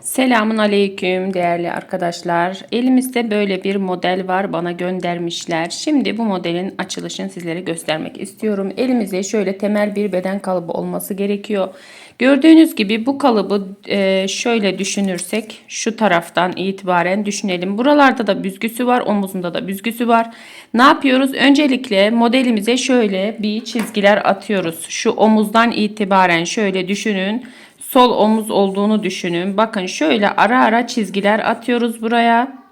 Selamun aleyküm değerli arkadaşlar. Elimizde böyle bir model var bana göndermişler. Şimdi bu modelin açılışını sizlere göstermek istiyorum. Elimizde şöyle temel bir beden kalıbı olması gerekiyor. Gördüğünüz gibi bu kalıbı e, şöyle düşünürsek şu taraftan itibaren düşünelim. Buralarda da büzgüsü var omuzunda da büzgüsü var. Ne yapıyoruz? Öncelikle modelimize şöyle bir çizgiler atıyoruz. Şu omuzdan itibaren şöyle düşünün sol omuz olduğunu düşünün. Bakın şöyle ara ara çizgiler atıyoruz buraya.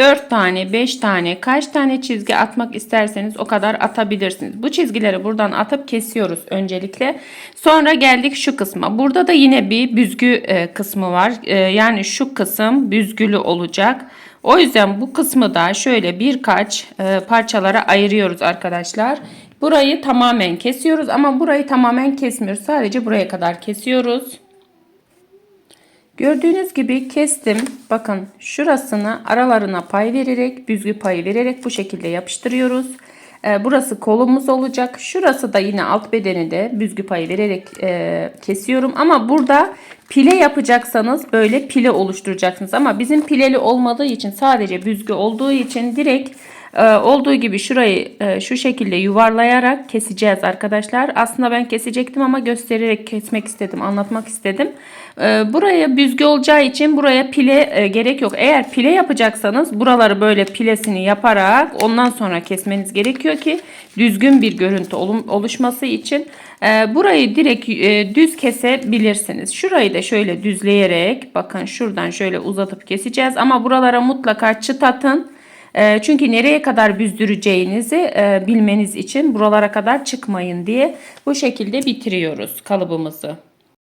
4 tane 5 tane kaç tane çizgi atmak isterseniz o kadar atabilirsiniz. Bu çizgileri buradan atıp kesiyoruz öncelikle. Sonra geldik şu kısma. Burada da yine bir büzgü e, kısmı var. E, yani şu kısım büzgülü olacak. O yüzden bu kısmı da şöyle birkaç e, parçalara ayırıyoruz arkadaşlar. Burayı tamamen kesiyoruz ama burayı tamamen kesmiyoruz. Sadece buraya kadar kesiyoruz. Gördüğünüz gibi kestim. Bakın şurasını aralarına pay vererek, büzgü payı vererek bu şekilde yapıştırıyoruz. Ee, burası kolumuz olacak. Şurası da yine alt bedeni de büzgü payı vererek e, kesiyorum. Ama burada pile yapacaksanız böyle pile oluşturacaksınız. Ama bizim pileli olmadığı için sadece büzgü olduğu için direkt ee, olduğu gibi şurayı e, şu şekilde yuvarlayarak keseceğiz arkadaşlar. Aslında ben kesecektim ama göstererek kesmek istedim, anlatmak istedim. Ee, buraya büzgü olacağı için buraya pile e, gerek yok. Eğer pile yapacaksanız buraları böyle pilesini yaparak ondan sonra kesmeniz gerekiyor ki düzgün bir görüntü oluşması için. Ee, burayı direkt e, düz kesebilirsiniz. Şurayı da şöyle düzleyerek bakın şuradan şöyle uzatıp keseceğiz. Ama buralara mutlaka çıt atın. Ee, çünkü nereye kadar büzdüreceğinizi e, bilmeniz için buralara kadar çıkmayın diye bu şekilde bitiriyoruz kalıbımızı.